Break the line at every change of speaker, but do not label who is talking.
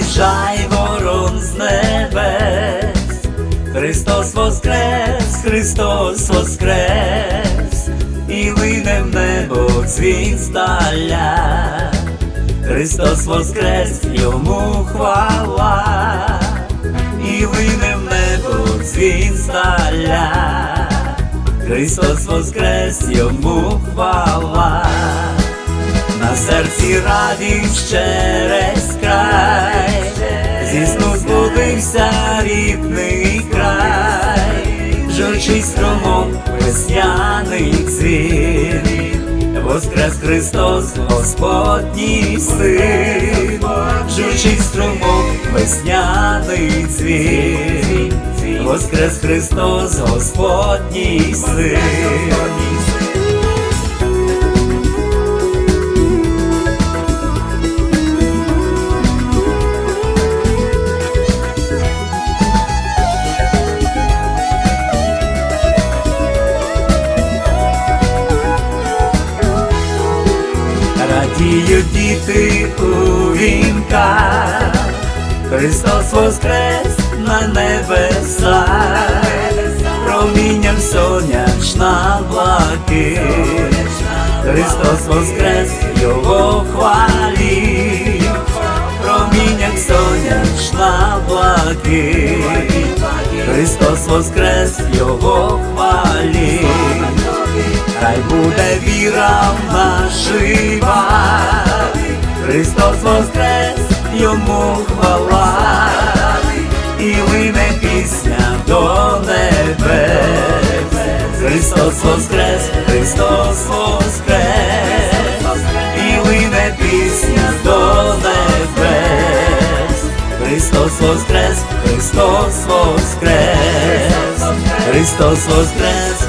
з'їжджай ворон з небес, Христос воскрес, Христос воскрес, і лине в небо дзвін здаля. Христос воскрес, йому хвала, і лине в небо дзвін здаля. Христос воскрес, йому хвала, на серці радість через край, журчий струмом весняний цвіт. Воскрес Христос, Господній син, журчий струмом весняний цвіт, Воскрес Христос, Господній син. Радіють діти у вінках, Христос воскрес на небесах, промінням сонячна блакить, Христос воскрес його хвалі, промінням сонячна блакить, Христос воскрес його хвалі. Хай буде віра в нас Христос воскрес, йому хвала, і лине пісня до небес. Христос воскрес, Христос воскрес, і лине пісня до небес. Христос воскрес, Христос воскрес, Христос воскрес,